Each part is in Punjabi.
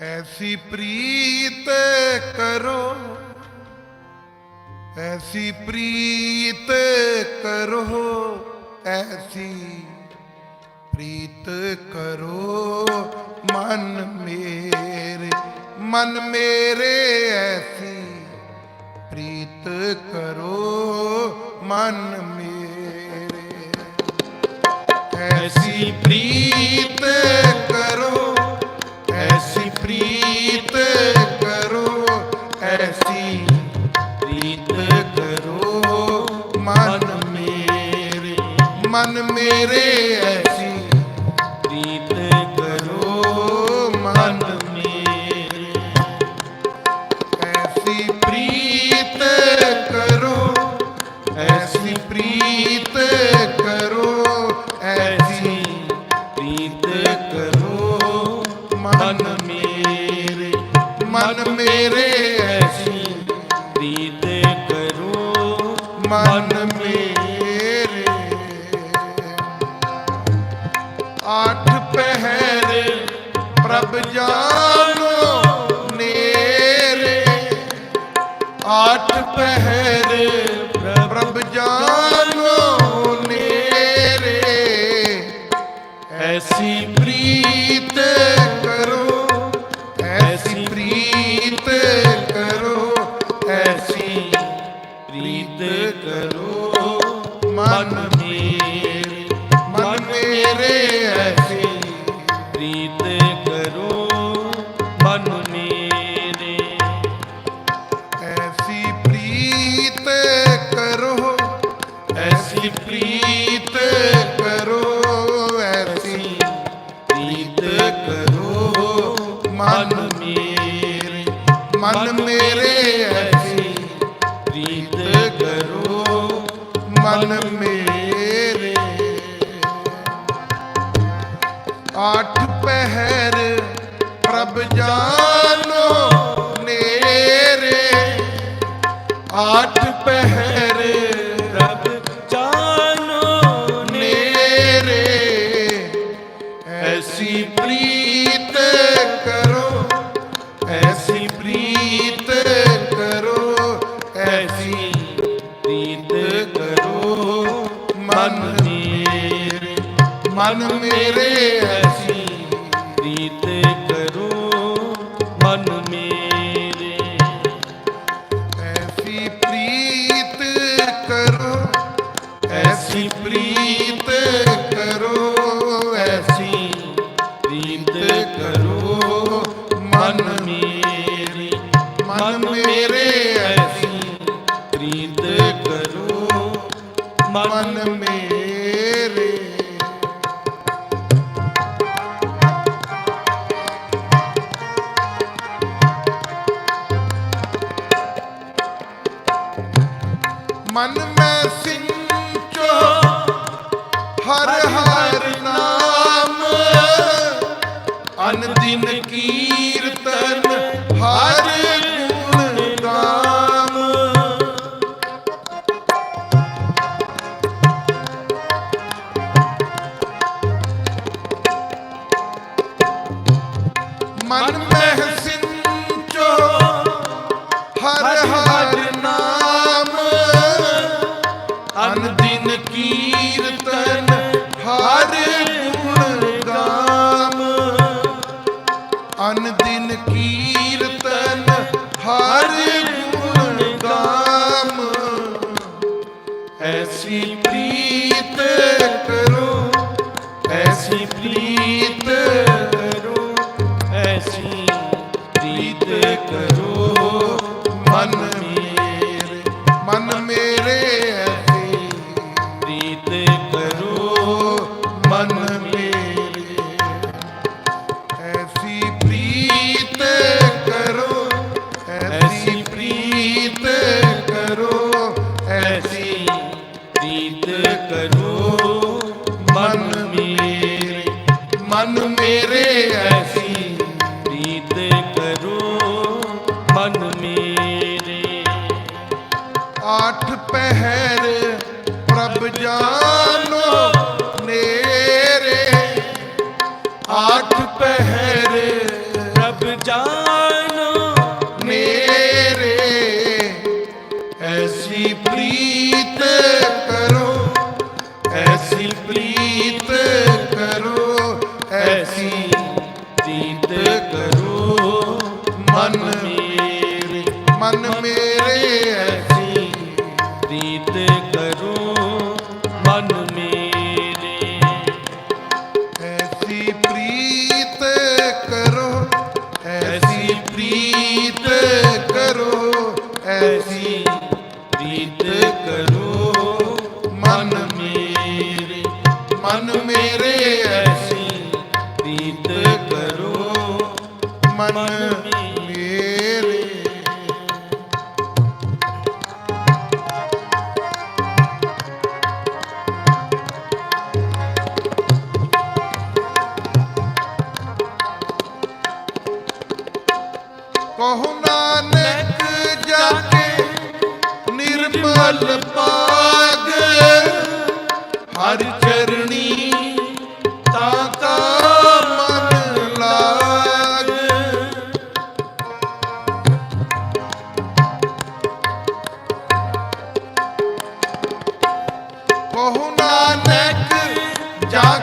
ਐਸੀ ਪ੍ਰੀਤ ਕਰੋ ਐਸੀ ਪ੍ਰੀਤ ਕਰੋ ਐਸੀ ਪ੍ਰੀਤ ਕਰੋ ਮਨ ਮੇਰੇ ਮਨ ਮੇਰੇ ਪ੍ਰੀਤ ਕਰੋ, ਐਸੀ ਪ੍ਰੀਤ ਕਰੋ, ਐਸੀ ਪ੍ਰੀਤ ਕਰੋ। ਮਨ ਮੇਰੇ ਮਨ ਮੇਰੇ ਐਸੀ ਪ੍ਰੀਤ ਕਰੋ। ਮਨ ਮੇਰੇ। ਆਠ ਪਹਿਰ ਪ੍ਰਭ ਜਾਨੋ ਪਹਿਰ ਪ੍ਰਭ ਜਾਨੋ ਨੇਰੇ। ਐਸੀ ਪ੍ਰੀਤ ਮਨ ਮੇਰੇ ਐਸੀ ਪ੍ਰੀਤ ਕਰੋ ਮਨ ਮੇਰੇ। ਆਠ ਪਹਿਰ ਪ੍ਰਭ ਜਾਨੋ ਨੇਰੇ। ਆਠ ਪਹਿਰ ਮਨ ਮੇਰੇ ਮਨ ਰੀਤ ਮਨ ਮੈਂ ਸਿੰਚੋ ਹਰ ਹਰ ਨਾਮ ਅਨ ਦਿਨ ਕੀਰਤਨ ਅਨ ਦਿਨ ਕੀਰਤਨ, ਹਰ ਗੁਣ ਗਾਮ। ਅਨ ਦਿਨ ਕੀਰਤਨ, ਹਰ ਗੁਣ ਗਾਮ। ਐਸੀ ਪ੍ਰੀਤ ਕਰੋ, ਐਸੀ ਪ੍ਰੀਤ ਅੱਠ ਪਹਿਰ ਪ੍ਰਭ ਜਾਨੋ ਨੇਰੇ। ਅੱਠ ਪਹਿਰ ਪ੍ਰਭ ਜਾਨੋ ਨੇਰੇ। ਐਸੀ ਪ੍ਰੀਤ ਕਹੋ ਨਾਨਕ ਜਾ ਕੇ ਨਿਰਮਲ ਪਾਗ। ਹਰ ਚਰਣੀ ਤਾਂ ਕਾ ਮਨ ਲਾਗ। ਕਹੋ ਨਾਨਕ ਜਾ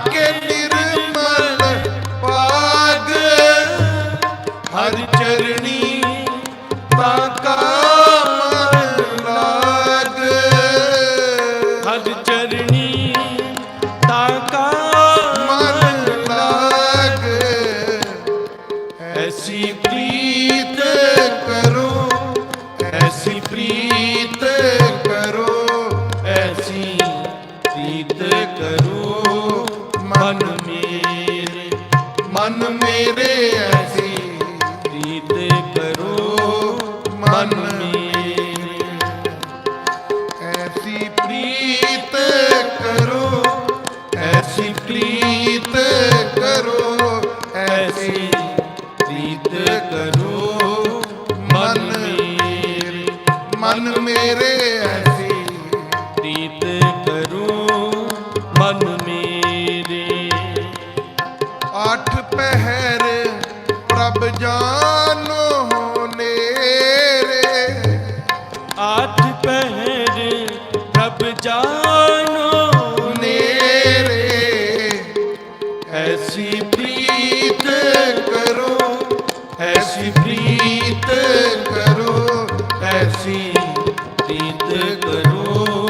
ਹਰ ਚਰਣੀ ਐਸੀ ਰੀਤ ਕਰੋ ਮਨ ਮੇਰੇ ਮਨ ਮੇਰੇ ਕਰੋ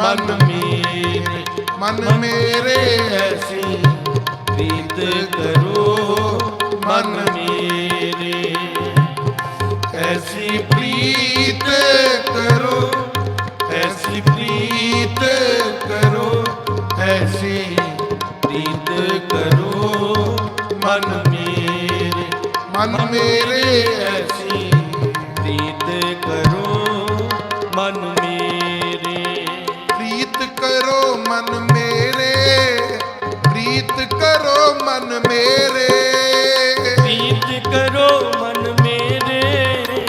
ਮਨ ਮੇਰੇ ਮਨ ਮੇਰੇ ਐਸੀ ਰੀਤ ਕਰੋ, ਮਨ ਮੇਰੇ ਐਸੀ ਪ੍ਰੀਤ ਕਰੋ, ਐਸੀ ਪ੍ਰੀਤ ਕਰੋ, ਐਸੀ ਪ੍ਰੀਤ ਕਰੋ, ਮਨ ਮੇਰੇ ਮਨ ਮੇਰੇ ਐਸੀ ਕਰੋ ਮਨ ਮੇਰੇ। ਰੀਤ ਕਰੋ ਮਨ ਮੇਰੇ।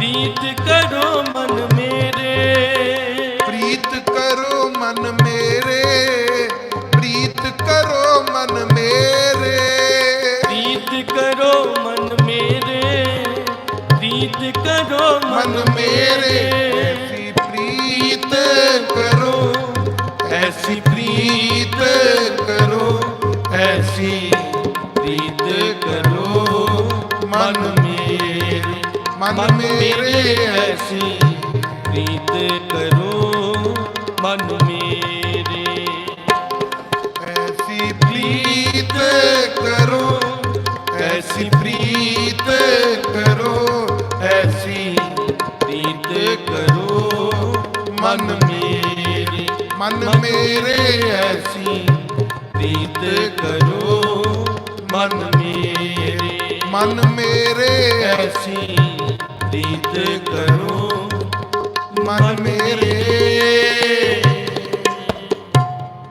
ਰੀਤ ਕਰੋ ਮਨ ਮੇਰੇ। ਪ੍ਰੀਤ ਕਰੋ ਮਨ ਮੇਰੇ। ਪ੍ਰੀਤ ਕਰੋ ਮਨ ਮੇਰੇ। ਰੀਤ ਕਰੋ ਮਨ ਮੇਰੇ। ਰੀਤ ਕਰੋ ਮਨ ਮੇਰੇ। ਪ੍ਰੀਤ ਕਰੋ। ਐਸੀ ਪ੍ਰੀਤ ਐਸੀ ਰੀਤ ਕਰੋ ਮਨ ਮੇਰੇ ਮਨ ਮੇਰੇ ਐਸੀ ਰੀਤ ਕਰੋ ਮਨ ਮੇਰੇ। ਐਸੀ ਪ੍ਰੀਤ ਕਰੋ ਐਸੀ ਪ੍ਰੀਤ ਕਰੋ ਐਸੀ ਰੀਤ ਕਰੋ ਮਨ ਮੇਰੇ ਮਨ ਮੇਰੇ ਐਸੀ ਰੀਤ ਕਰੋ ਮਨ ਮੇਰੇ। ਮਨ ਮੇਰੇ। ਐਸੀ ਰੀਤ ਕਰੋ ਮਨ ਮੇਰੇ।